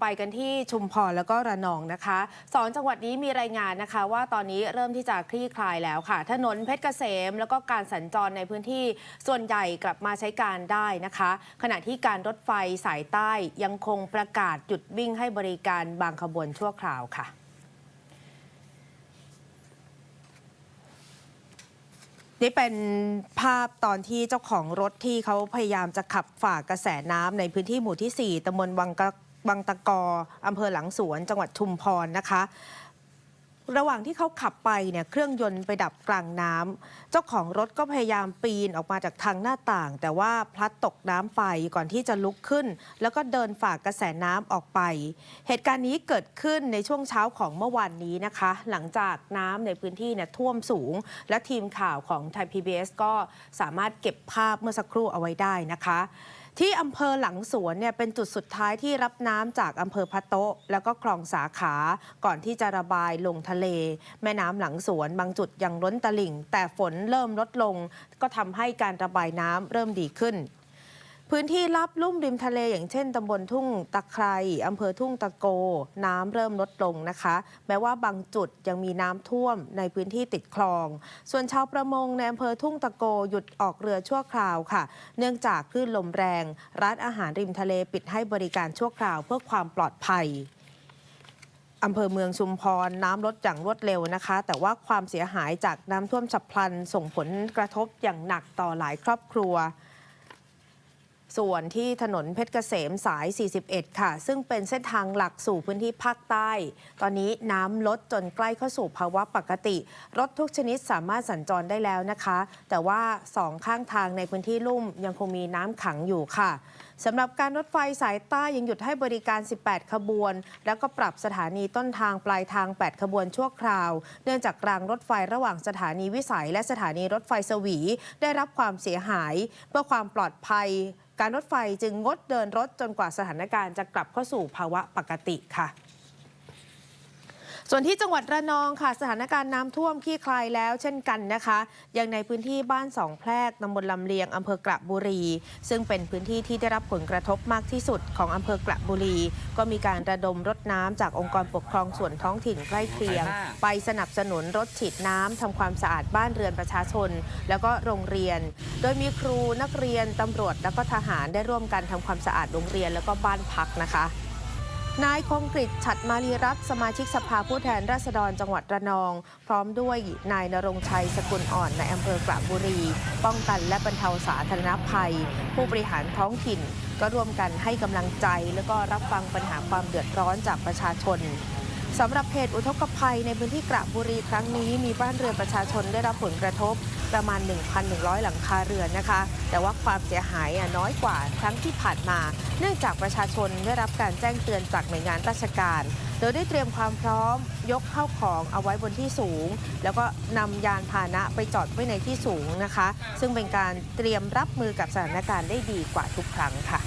ไปกันที่ชุมพรแล้วก็ระนองนะคะสองจังหวัดนี้มีรายงานนะคะ ว่าตอนนี้เริ่มที่จะคลี่คลายแล้วค่ะ ถนนเพชรเกษม แล้วก็การสัญจรในพื้นที่ส่วนใหญ่กลับมาใช้การได้นะคะ ขณะที่การรถไฟสายใต้ยังคงประกาศหยุดวิ่งให้บริการบางขบวนชั่วคราวค่ะนี่เป็นภาพตอนที่เจ้าของรถที่เขาพยายามจะขับฝ่ากระแสน้ำในพื้นที่หมู่ที่ 4ตำบลวังกะ วังตะกออำเภอหลังสวน จังหวัดชุมพรนะคะ ระหว่างที่เขาขับไปเนี่ยเครื่องยนต์ไปดับกลางน้ำเจ้าของรถก็พยายามปีนออกมาจากทางหน้าต่าง แต่ว่าพลัดตกน้ำไปก่อนที่จะลุกขึ้น แล้วก็เดินฝ่ากระแสน้ำออกไป เหตุการณ์นี้เกิดขึ้นในช่วงเช้าของเมื่อวานนี้นะคะ หลังจากน้ำในพื้นที่เนี่ยท่วมสูง และทีมข่าวของไทย PBS ก็สามารถเก็บภาพเมื่อสักครู่เอาไว้ได้นะคะ ที่อำเภอหลังสวนเนี่ยเป็นจุดสุดท้ายที่รับน้ำจากอำเภอพะโต๊ะ แล้วก็คลองสาขา ก่อนที่จะระบายลงทะเล แม่น้ำหลังสวนบางจุดยังล้นตลิ่ง แต่ฝนเริ่มลดลง ก็ทำให้การระบายน้ำเริ่มดีขึ้น พื้นที่รับลุ่มริมทะเลอย่างเช่นตำบลทุ่งตะไครอำเภอทุ่งตะโก น้ำเริ่มลดลงนะคะ แม้ว่าบางจุดยังมีน้ำท่วมในพื้นที่ติดคลอง ส่วนชาวประมงในอำเภอทุ่งตะโกหยุดออกเรือชั่วคราวค่ะ เนื่องจากคลื่นลมแรง ร้านอาหารริมทะเลปิดให้บริการชั่วคราวเพื่อความปลอดภัยอำเภอเมืองชุมพรน้ำลดอย่างรวดเร็วนะคะ แต่ว่าความเสียหายจากน้ำท่วมฉับพลันส่งผลกระทบอย่างหนักต่อหลายครอบครัว ส่วนที่ถนนเพชรเกษมสาย 41 ค่ะ ซึ่งเป็นเส้นทางหลักสู่พื้นที่ภาคใต้ ตอนนี้น้ำลดจนใกล้เข้าสู่ภาวะปกติ รถทุกชนิดสามารถสัญจรได้แล้วนะคะ แต่ว่าสองข้างทางในพื้นที่ลุ่มยังคงมีน้ำขังอยู่ค่ะสำหรับการรถไฟสายใต้ยังหยุดให้บริการ 18 ขบวน แล้วก็ปรับสถานีต้นทางปลายทาง 8 ขบวนชั่วคราว เนื่องจากรางรถไฟระหว่างสถานีวิสัย และสถานีรถไฟสวี ได้รับความเสียหาย เพื่อความปลอดภัย การรถไฟจึงงดเดินรถจนกว่าสถานการณ์จะกลับเข้าสู่ภาวะปกติค่ะ ส่วนที่จังหวัดระนองค่ะสถานการณ์น้ำท่วมคลี่คลายแล้วเช่นกันนะคะยังในพื้นที่บ้านสองแพรกตำบลลำเลียงอำเภอกระบุรี ซึ่งเป็นพื้นที่ที่ได้รับผลกระทบมากที่สุดของอำเภอกระบุรี ก็มีการระดมรถน้ำจากองค์กรปกครองส่วนท้องถิ่นใกล้เคียง ไปสนับสนุนรถฉีดน้ำทำความสะอาดบ้านเรือนประชาชน แล้วก็โรงเรียน โดยมีครูนักเรียนตำรวจ แล้วก็ทหารได้ร่วมกันทำความสะอาดโรงเรียนแล้วก็บ้านพักนะคะ นายคงกริตฉัดมาลีรักษ์สมาชิกสภาผู้แทนราษฎรจังหวัดระนอง พร้อมด้วยนายนรงชัยสกุลอ่อนในอำเภอกระบุรี ป้องกันและบรรเทาสาธารณภัย ผู้บริหารท้องถิ่น ก็ร่วมกันให้กำลังใจ แล้วก็รับฟังปัญหาความเดือดร้อนจากประชาชน สำหรับเหตุอุทกภัยในพื้นที่กระบุรีครั้งนี้มีบ้านเรือนประชาชนได้รับผลกระทบประมาณ 1,100 หลังคาเรือนนะคะ แต่ว่าความเสียหายน้อยกว่าครั้งที่ผ่านมา เนื่องจากประชาชนได้รับการแจ้งเตือนจากหน่วยงานราชการ โดยได้เตรียมความพร้อมยกเข้าของเอาไว้บนที่สูง แล้วก็นำยานพาหนะไปจอดไว้ในที่สูงนะคะ ซึ่งเป็นการเตรียมรับมือกับสถานการณ์ได้ดีกว่าทุกครั้งค่ะ